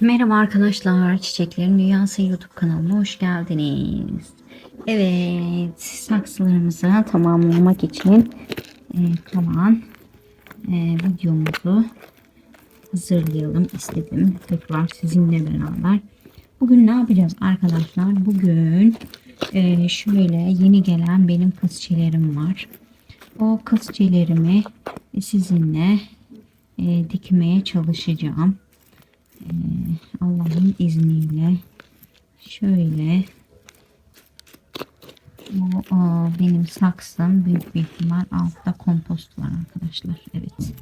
Merhaba arkadaşlar, Çiçeklerin Dünyası YouTube kanalına hoş geldiniz. Evet, saksılarımızı tamamlamak için e, kalan e, videomuzu hazırlayalım istedim. Tekrar sizinle beraber. Bugün ne yapacağız arkadaşlar? Bugün e, şöyle yeni gelen benim kızçelerim var. O kızçelerimi sizinle e, dikmeye çalışacağım. Ee, Allah'ın izniyle şöyle bu o, benim saksım büyük bir ihtimal altta kompost var arkadaşlar. Evet.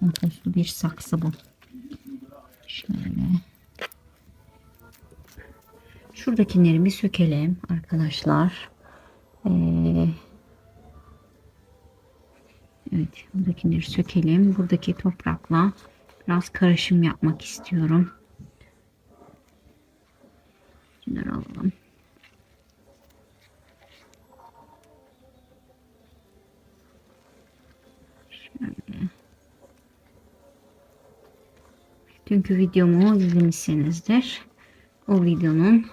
Kompostlu bir saksı bu. Şöyle. Şuradakileri bir sökelim arkadaşlar. Ee, evet. Buradakileri sökelim. Buradaki toprakla Biraz karışım yapmak istiyorum. Şunları alalım. Şöyle. Dünkü videomu izlemişsinizdir. O videonun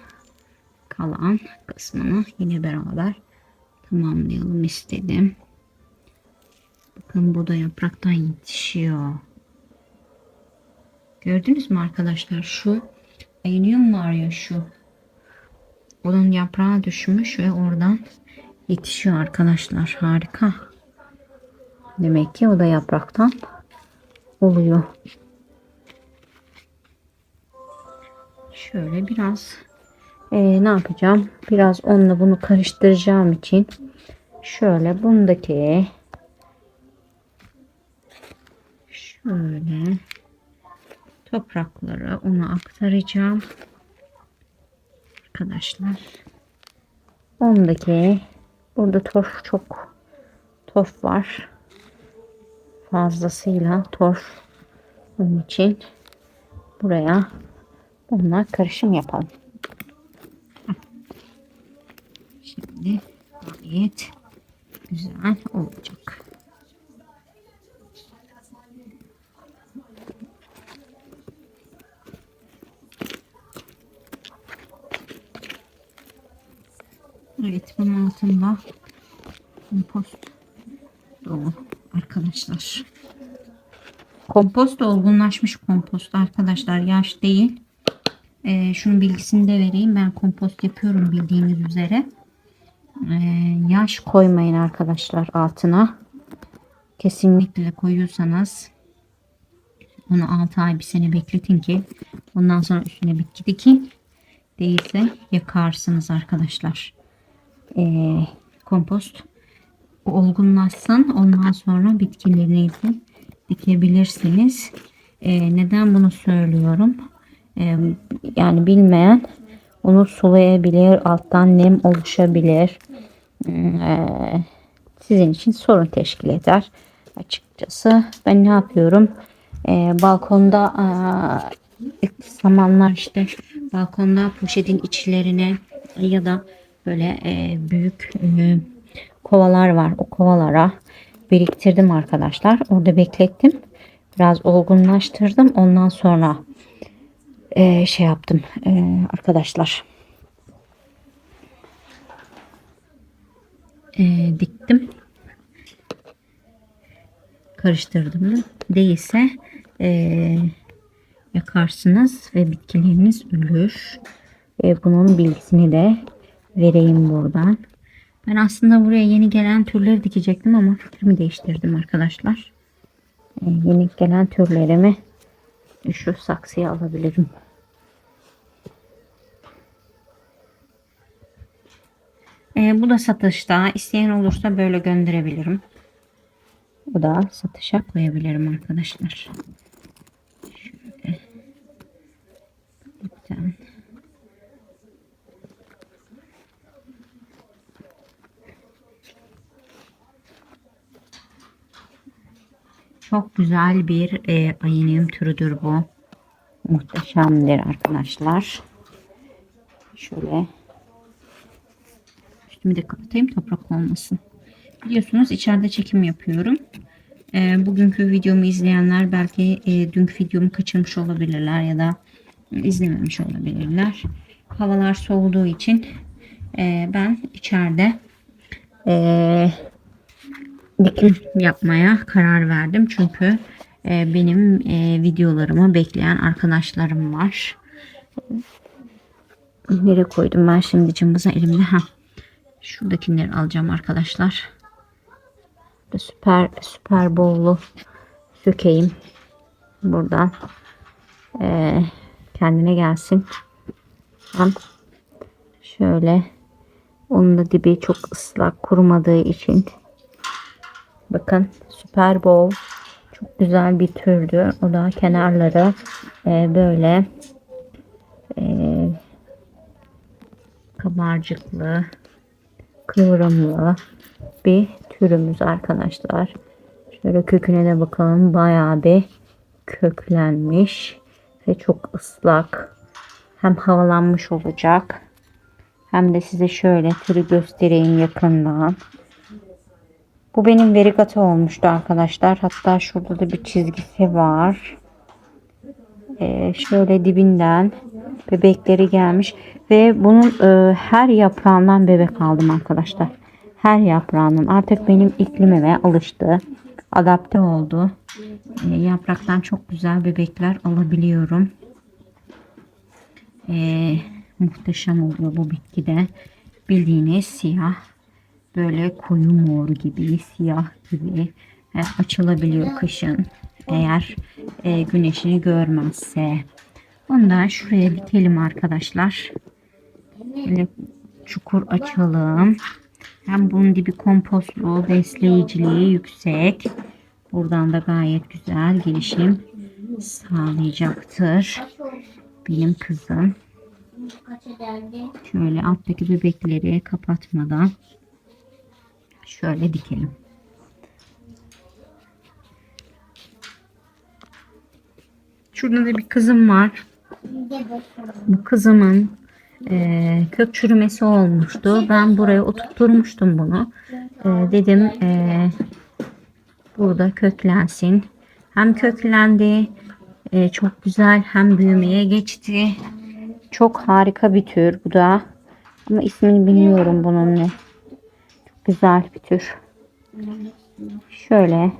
kalan kısmını yine beraber tamamlayalım istedim. Bakın bu da yapraktan yetişiyor. Gördünüz mü arkadaşlar şu ayıniyum var ya şu. Onun yaprağı düşmüş ve oradan yetişiyor arkadaşlar. Harika. Demek ki o da yapraktan oluyor. Şöyle biraz e, ne yapacağım? Biraz onunla bunu karıştıracağım için şöyle bundaki şöyle toprakları ona aktaracağım. Arkadaşlar. Ondaki burada torf çok torf var. Fazlasıyla torf. Onun için buraya bununla karışım yapalım. Şimdi gayet güzel olacak. Evet bunun altında kompost dolu arkadaşlar. Kompost olgunlaşmış kompost arkadaşlar. Yaş değil. Ee, şunun bilgisini de vereyim. Ben kompost yapıyorum bildiğiniz üzere. Ee, yaş koymayın arkadaşlar altına. Kesinlikle koyuyorsanız onu 6 ay bir sene bekletin ki ondan sonra üstüne bitki dikin. Değilse yakarsınız arkadaşlar e, kompost olgunlaşsın. Ondan sonra bitkilerinizi dikebilirsiniz. E, neden bunu söylüyorum? E, yani bilmeyen onu sulayabilir. Alttan nem oluşabilir. E, sizin için sorun teşkil eder. Açıkçası ben ne yapıyorum? E, balkonda e, zamanlar işte balkonda poşetin içlerine ya da böyle e, büyük e, kovalar var. O kovalara biriktirdim arkadaşlar. Orada beklettim. Biraz olgunlaştırdım. Ondan sonra e, şey yaptım e, arkadaşlar. E, diktim. Karıştırdım da. Değilse e, yakarsınız ve bitkileriniz ölür. E, bunun bilgisini de vereyim buradan. Ben aslında buraya yeni gelen türleri dikecektim ama fikrimi değiştirdim arkadaşlar. Ee, yeni gelen türlerimi şu saksıya alabilirim. Ee, bu da satışta. İsteyen olursa böyle gönderebilirim. Bu da satışa koyabilirim arkadaşlar. Şöyle. Lütfen. Çok güzel bir e, ayinium türüdür bu. Muhteşemdir arkadaşlar. Şöyle üstümü de kapatayım toprak olmasın. Biliyorsunuz içeride çekim yapıyorum. E, bugünkü videomu izleyenler belki e, dünkü videomu kaçırmış olabilirler ya da izlememiş olabilirler. Havalar soğuduğu için e, ben içeride e, dikim yapmaya karar verdim. Çünkü e, benim e, videolarımı bekleyen arkadaşlarım var. Nereye koydum ben şimdi cımbızı elimde? Ha. Şuradakileri alacağım arkadaşlar. Süper süper bowl'u sökeyim. Buradan. Ee, kendine gelsin. Hem şöyle onun da dibi çok ıslak kurumadığı için bakın süper bowl çok güzel bir türdü. O da kenarları e, böyle e, kabarcıklı kıvrımlı bir türümüz arkadaşlar. Şöyle köküne de bakalım. Bayağı bir köklenmiş ve çok ıslak. Hem havalanmış olacak. Hem de size şöyle türü göstereyim yakından. Bu benim verigata olmuştu arkadaşlar. Hatta şurada da bir çizgisi var. Ee, şöyle dibinden bebekleri gelmiş ve bunun e, her yaprağından bebek aldım arkadaşlar. Her yaprağının artık benim iklimime alıştı. Adapte oldu. E, yapraktan çok güzel bebekler alabiliyorum. E, muhteşem oluyor bu bitkide. Bildiğiniz siyah böyle koyu mor gibi siyah gibi e, açılabiliyor kışın. Eğer e, güneşini görmezse. Ondan şuraya dikelim arkadaşlar. Böyle çukur açalım. Hem bunun dibi kompostlu, besleyiciliği yüksek. Buradan da gayet güzel gelişim sağlayacaktır. Benim kızım. Şöyle alttaki bebekleri kapatmadan şöyle dikelim. Şurada da bir kızım var. Bu kızımın e, kök çürümesi olmuştu. Ben buraya oturtmuştum bunu. E, dedim e, burada köklensin. Hem köklendi e, çok güzel hem büyümeye geçti. Çok harika bir tür bu da. Ama ismini bilmiyorum bunun ne. Güzel bir tür. Şöyle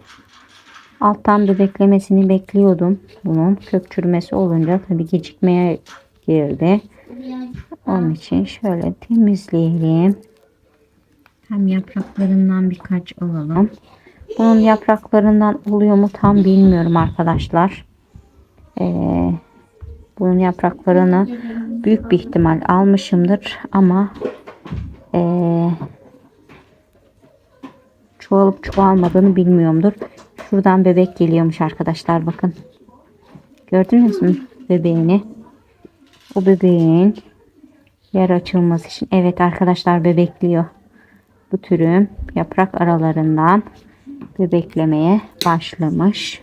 alttan bebeklemesini bekliyordum. Bunun kök çürümesi olunca tabii gecikmeye girdi. Onun için şöyle temizleyelim. Hem yapraklarından birkaç alalım. Bunun yapraklarından oluyor mu tam bilmiyorum arkadaşlar. Ee, bunun yapraklarını büyük bir ihtimal almışımdır ama ee, çoğalıp çoğalmadığını bilmiyorumdur. Şuradan bebek geliyormuş arkadaşlar bakın. Gördünüz mü bebeğini? O bebeğin yer açılması için. Evet arkadaşlar bebekliyor. Bu türüm yaprak aralarından bebeklemeye başlamış.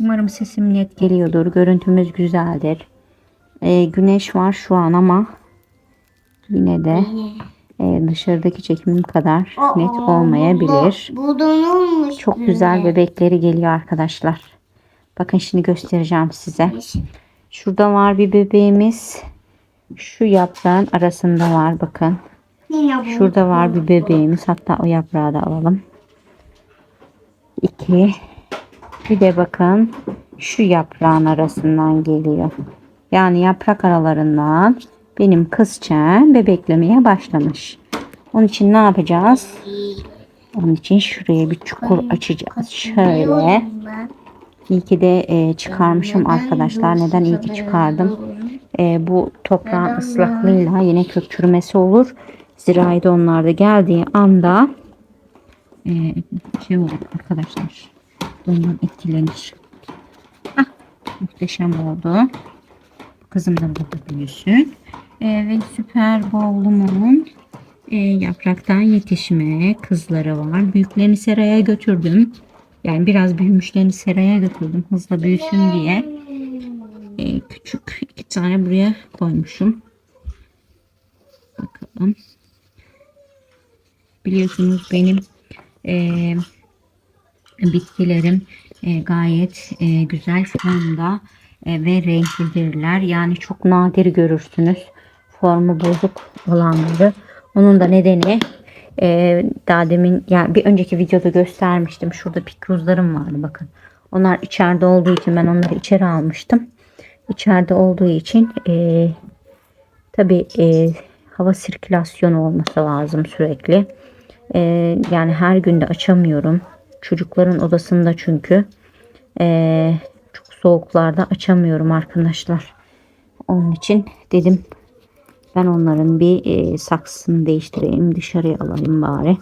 Umarım sesim net geliyordur. Görüntümüz güzeldir. Ee, güneş var şu an ama yine de dışarıdaki çekimim kadar net olmayabilir. Bu donulmuş. Çok güzel bebekleri geliyor arkadaşlar. Bakın şimdi göstereceğim size. Şurada var bir bebeğimiz. Şu yaprağın arasında var bakın. Bu. Şurada var bir bebeğimiz. Hatta o yaprağı da alalım. İki. Bir de bakın şu yaprağın arasından geliyor. Yani yaprak aralarından benim kızçen bebeklemeye başlamış. Onun için ne yapacağız? Onun için şuraya bir çukur açacağız. Şöyle. İyi ki de e, çıkarmışım arkadaşlar. Neden iyi ki çıkardım? E, bu toprağın ıslaklığıyla yine kök çürümesi olur. Zirai donlarda geldiği anda e, şey olur arkadaşlar. Dondan etkilenir. Hah, muhteşem oldu. Kızım da burada büyüsün. E, ve süper bowlumun e, yapraktan yetişme kızları var. Büyüklerini seraya götürdüm. Yani biraz büyümüşlerini seraya götürdüm hızla büyüsün diye. E, küçük iki tane buraya koymuşum. Bakalım. Biliyorsunuz benim e, bitkilerim e, gayet e, güzel formda ve renklidirler. Yani çok nadir görürsünüz formu bozuk olanları. Onun da nedeni e, daha demin yani bir önceki videoda göstermiştim. Şurada pikruzlarım vardı bakın. Onlar içeride olduğu için ben onları içeri almıştım. İçeride olduğu için e, tabi hava sirkülasyonu olması lazım sürekli. E, yani her günde açamıyorum. Çocukların odasında çünkü. E, soğuklarda açamıyorum arkadaşlar. Onun için dedim ben onların bir e, saksısını değiştireyim dışarıya alayım bari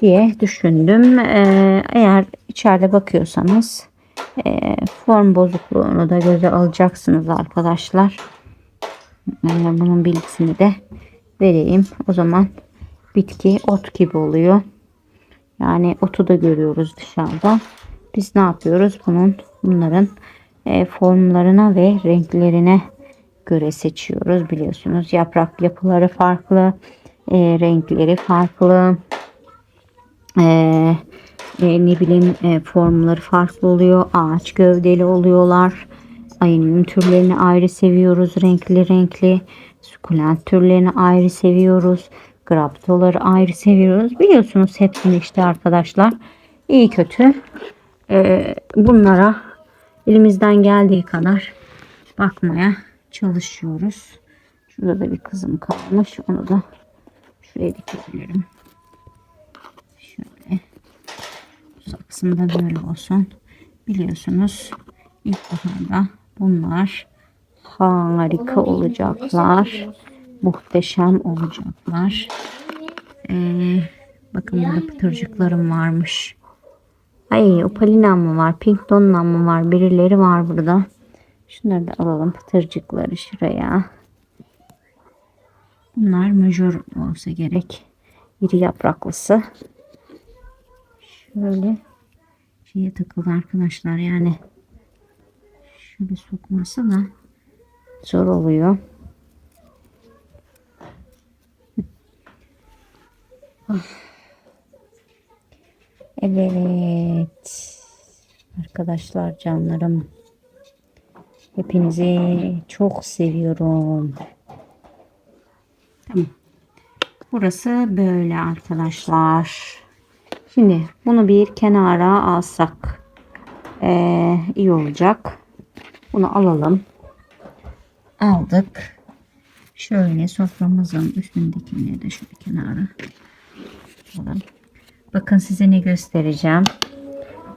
diye düşündüm. E, eğer içeride bakıyorsanız e, form bozukluğunu da göze alacaksınız arkadaşlar. E, bunun bilgisini de vereyim. O zaman bitki ot gibi oluyor. Yani otu da görüyoruz dışarıda. Biz ne yapıyoruz? Bunun bunların e, formlarına ve renklerine göre seçiyoruz biliyorsunuz. Yaprak yapıları farklı, e, renkleri farklı. E, e, ne bileyim e, formları farklı oluyor. Ağaç gövdeli oluyorlar. Ayının türlerini ayrı seviyoruz. Renkli renkli. Sukulent türlerini ayrı seviyoruz. Graptoları ayrı seviyoruz. Biliyorsunuz hepsini işte arkadaşlar. İyi kötü. E, bunlara elimizden geldiği kadar bakmaya çalışıyoruz. Şurada da bir kızım kalmış. Onu da şuraya dikebilirim. Şöyle. Saksımda böyle olsun. Biliyorsunuz ilkbaharda bunlar harika olacaklar. Muhteşem olacaklar. Ee, bakın burada pıtırcıklarım varmış. Ay opalinam mı var? Pink donlam mı var? Birileri var burada. Şunları da alalım pıtırcıkları şuraya. Bunlar majör olsa gerek. İri yapraklısı. Şöyle şeye takıldı arkadaşlar yani. Şöyle sokması da zor oluyor. Evet. Arkadaşlar canlarım. Hepinizi çok seviyorum. Tamam. Burası böyle arkadaşlar. Şimdi bunu bir kenara alsak ee, iyi olacak. Bunu alalım. Aldık. Şöyle soframızın üstündekileri de şöyle kenara alalım. Bakın size ne göstereceğim.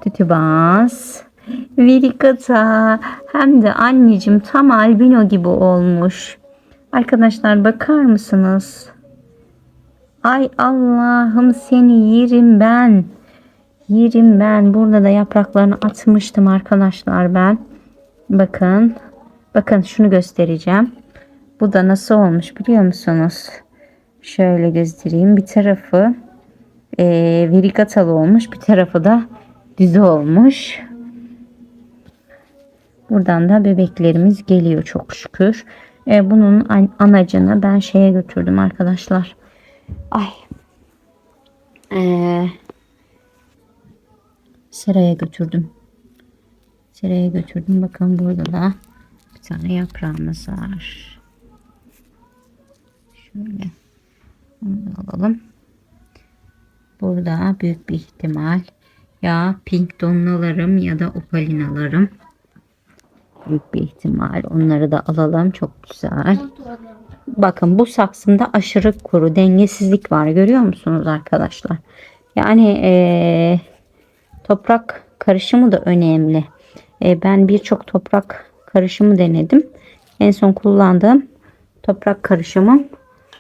Tütübaz. Virikata. Hem de anneciğim tam albino gibi olmuş. Arkadaşlar bakar mısınız? Ay Allah'ım seni yerim ben. Yerim ben. Burada da yapraklarını atmıştım arkadaşlar ben. Bakın. Bakın şunu göstereceğim. Bu da nasıl olmuş biliyor musunuz? Şöyle göstereyim. Bir tarafı e, verikatalı olmuş. Bir tarafı da düz olmuş. Buradan da bebeklerimiz geliyor çok şükür. E, bunun an- anacını ben şeye götürdüm arkadaşlar. Ay. E, seraya götürdüm. Seraya götürdüm. Bakın burada da bir tane yaprağımız var. Şöyle. Onu alalım. Burada büyük bir ihtimal ya pink donlalarım ya da opalinalarım. Büyük bir ihtimal. Onları da alalım. Çok güzel. Bakın bu saksımda aşırı kuru dengesizlik var. Görüyor musunuz arkadaşlar? Yani eee, toprak karışımı da önemli. E, ben birçok toprak karışımı denedim. En son kullandığım toprak karışımım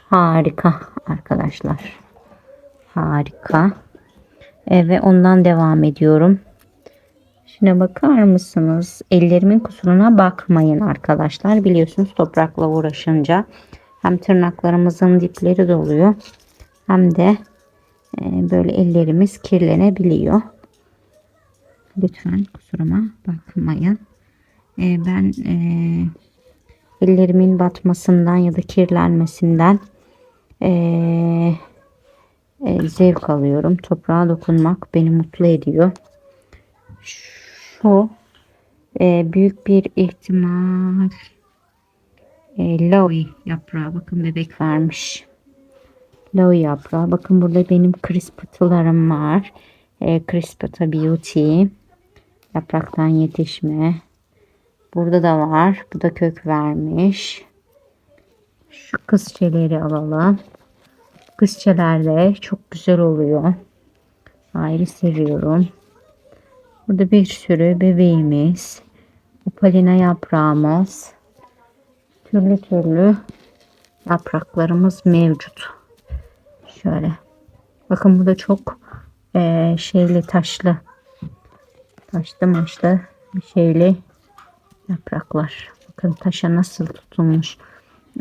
harika arkadaşlar. Harika. E, ve ondan devam ediyorum. Şuna bakar mısınız? Ellerimin kusuruna bakmayın arkadaşlar. Biliyorsunuz toprakla uğraşınca hem tırnaklarımızın dipleri doluyor hem de e, böyle ellerimiz kirlenebiliyor. Lütfen kusuruma bakmayın. E, ben e, ellerimin batmasından ya da kirlenmesinden e, e, zevk alıyorum. Toprağa dokunmak beni mutlu ediyor. Şu Ee, büyük bir ihtimal e, Loey yaprağı. Bakın bebek vermiş. Loey yaprağı. Bakın burada benim crispıtılarım var. E, Crispita Beauty. Yapraktan yetişme. Burada da var. Bu da kök vermiş. Şu kızçeleri alalım. Kızçeler de çok güzel oluyor. Ayrı seviyorum. Burada bir sürü bebeğimiz. Upalina yaprağımız. Türlü türlü yapraklarımız mevcut. Şöyle. Bakın burada çok eee, şeyli taşlı. Taşlı maçlı şeyli yapraklar. Bakın taşa nasıl tutulmuş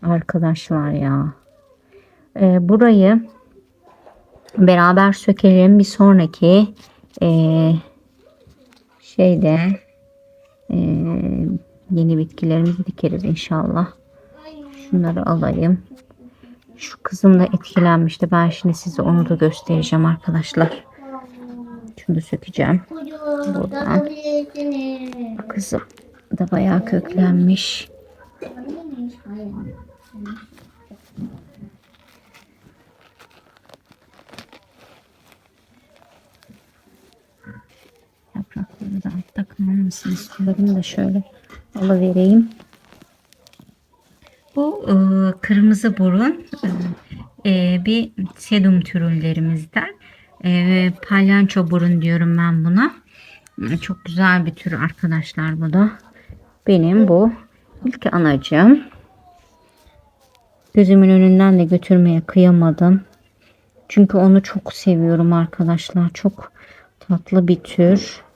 arkadaşlar ya. Eee, burayı beraber sökelim. Bir sonraki eee, şeyde eee, yeni bitkilerimizi dikeriz inşallah. Şunları alayım. Şu kızım da etkilenmişti. Ben şimdi size onu da göstereceğim arkadaşlar. Şunu da sökeceğim. Buradan. Kızım da bayağı köklenmiş. Yaprakları da kalmasın istiyorum da şöyle alıvereyim. Bu e, kırmızı burun e, e, bir sedum türlerimizden. E, palyanço burun diyorum ben buna. E, çok güzel bir tür arkadaşlar bu da. Benim bu ilk anacığım. Gözümün önünden de götürmeye kıyamadım. Çünkü onu çok seviyorum arkadaşlar. Çok tatlı bir tür.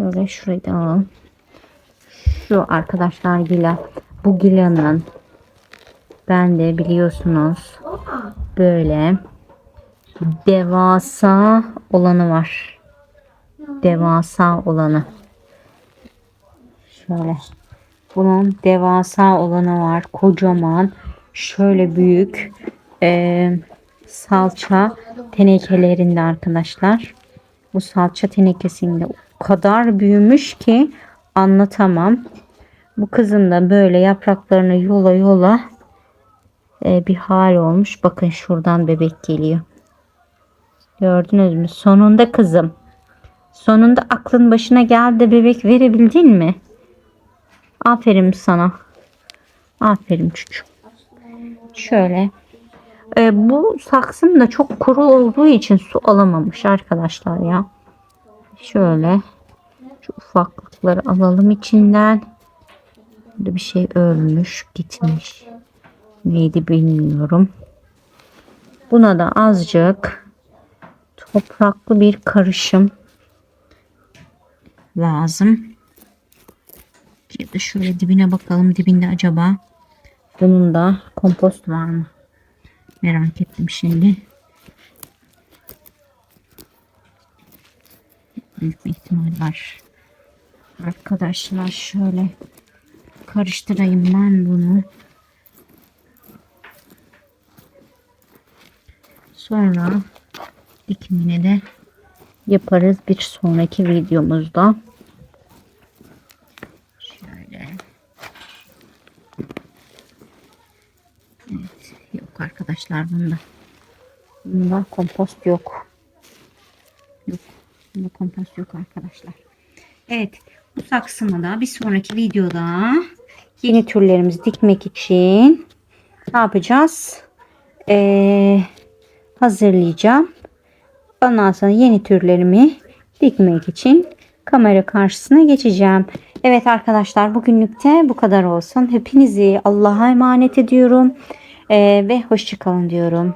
Şöyle şurayı da alalım. Şu arkadaşlar Gila. Bu Gila'nın ben de biliyorsunuz böyle devasa olanı var. Devasa olanı. Şöyle. Bunun devasa olanı var. Kocaman. Şöyle büyük. eee, salça tenekelerinde arkadaşlar. Bu salça tenekesinde kadar büyümüş ki anlatamam. Bu kızın da böyle yapraklarını yola yola e, bir hal olmuş. Bakın şuradan bebek geliyor. Gördünüz mü? Sonunda kızım. Sonunda aklın başına geldi bebek verebildin mi? Aferin sana. Aferin çocuğum. Şöyle. E, bu saksım da çok kuru olduğu için su alamamış arkadaşlar ya. Şöyle. Şu ufaklıkları alalım içinden. Burada bir şey ölmüş, gitmiş. Neydi bilmiyorum. Buna da azıcık topraklı bir karışım lazım. Ya da şöyle dibine bakalım. Dibinde acaba bunun da kompost var mı? Merak ettim şimdi. Büyük bir ihtimal var. Arkadaşlar şöyle karıştırayım ben bunu. Sonra dikimini de yaparız bir sonraki videomuzda. Şöyle. Evet, yok arkadaşlar bunda. Bunda kompost yok. Bunda kompost yok arkadaşlar. Evet. Bu saksımı da bir sonraki videoda yeni türlerimizi dikmek için ne yapacağız? Ee, hazırlayacağım. Ondan sonra yeni türlerimi dikmek için kamera karşısına geçeceğim. Evet arkadaşlar bugünlük de bu kadar olsun. Hepinizi Allah'a emanet ediyorum. Ee, ve hoşçakalın diyorum.